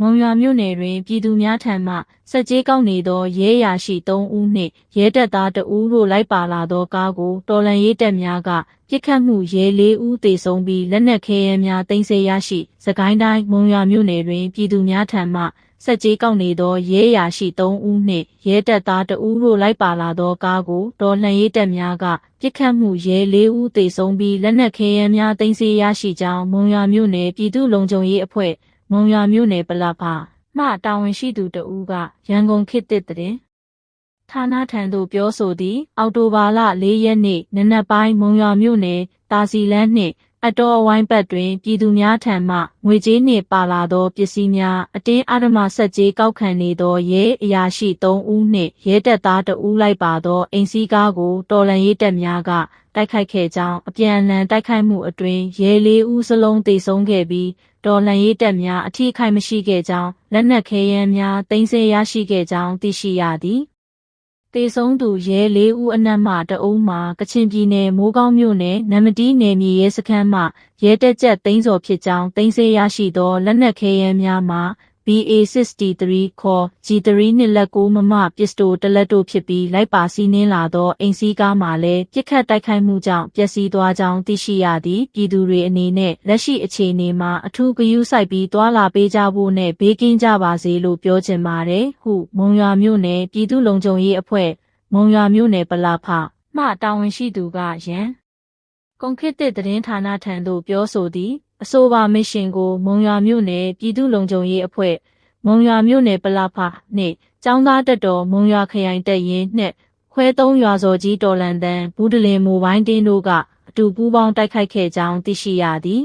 မုံရွာမြို့နယ်တွင် ပြည်သူများထံမှစက်ကြေးကောက်နေသော ရဲအရာရှိ3ဦးနှင့် ရဲတပ်သား2ဦးတို့လိုက်ပါလာသောကားကို တော်လန်ရေးတပ်များကပြစ်ခတ်မှုရဲ4ဦးသေဆုံးပြီးလက်နက်ခဲယမ်းများတင်ဆက်ရရှိစကိုင်းတိုင်းမုံရွာမြို့နယ်တွင် ပြည်သူများထံမှစက်ကြေးကောက်နေသောရဲအရာရှိ3ဦးနှင့်ရဲတပ်သား2ဦးတို့လိုက်ပါလာသောကားကိုတော်လှန်ရေးတပ်များကပြစ်ခတ်မှုရဲ4ဦးသေဆုံးပြီးလက်နက်ခဲယမ်းများတင်ဆက်ရရှိကြောင်းမုံရွာမြို့နယ်ပြည်သူ့လုံခြုံရေးအဖွဲ့ မုံရွာမြို့နယ်ပလဖာမှတာဝန်ရှိသူတဦးကရန်ကုန်ခေတ်သစ်တဲ့ဌာနထံသို့ပြောဆိုသည်အောက်တိုဘာလ၄ရက်နေ့နနက်ပိုင်းမုံရွာမြို့နယ်တာစီလန်းနှင့် အတော်အဝိုင်းဘက်တွင် ပြည်သူများထံမှငွေကြေးနှင့်ပါလာသောပစ္စည်းများအတင်းအဓမ္မဆက်ကြေးကောက်ခံနေသောရဲအရာရှိ3ဦးနှင့်ရဲတပ်သား2ဦးလိုက်ပါသောအိမ်စီးကားကိုတော်လန်ရေးတပ်များကတိုက်ခိုက်ခဲ့ကြောင်းအပြန်အလှန်တိုက်ခိုက်မှုအတွင်းရဲ၄ဦးစလုံးသေဆုံးခဲ့ပြီးတော်လှန်ရေးတပ်များအထိအခိုက်မရှိခဲ့ကြောင်းလက်နက်ခဲယမ်းများတင်ဆက်ရရှိခဲ့ကြောင်းသိရှိရသည် တေဆုံးသူရဲ၄ဦးအနက်မှတအုံးမှာကချင်ပြည်နယ်မိုးကောင်းမြို့နယ်နမတီးနယ်မြေရဲစခန်းမှရဲတက်ကြက်သိန်းစော်ဖြစ်ကြောင်းသိမ်းဆည်းရရှိသောလက်နက်ခဲယမ်းများမှာ BA63 ခေါ် G3 နှစ်လက်ကိုမမပစ္စတိုတလက်တို့ဖြစ်ပြီးလိုက်ပါစီးနင်းလာသောအိမ်စီးကားမှလည်းပြစ်ခတ်တိုက်ခိုက်မှုကြောင့်ပျက်စီးသွားကြောင်းသိရှိရသည်ပြည်သူတွေအနေနဲ့လက်ရှိအခြေအနေမှာအထူးဂရုစိုက်ပြီးတွာလာပေးကြဖို့နဲ့ဘေးကင်းကြပါစေလို့ပြောချင်ပါတယ်ဟုမုံရွာမြို့နယ်ပြည်သူ့လုံခြုံရေးအဖွဲ့မုံရွာမြို့နယ်ပလာဖမှတာဝန်ရှိသူကရန်ကွန်ခစ်တစ်သတင်းဌာနထံသို့ပြောဆိုသည် အဆိုပါမစ်ရှင်ကို မုံရွာမြို့နယ်ပြည်သူ့လုံခြုံရေးအဖွဲ့မုံရွာမြို့နယ်ပလာဖနှင့်ចောင်းသားတက်တော်မုံရွာခရိုင်တပ်ရင်းနှင့်ခွဲသုံးရွာစော်ကြီးတော်လန်တန်ဘူးတလင်မိုဘိုင်းတင်းတို့ကအတူပူးပေါင်းတိုက်ခိုက်ခဲ့ကြောင်းသိရှိရသည်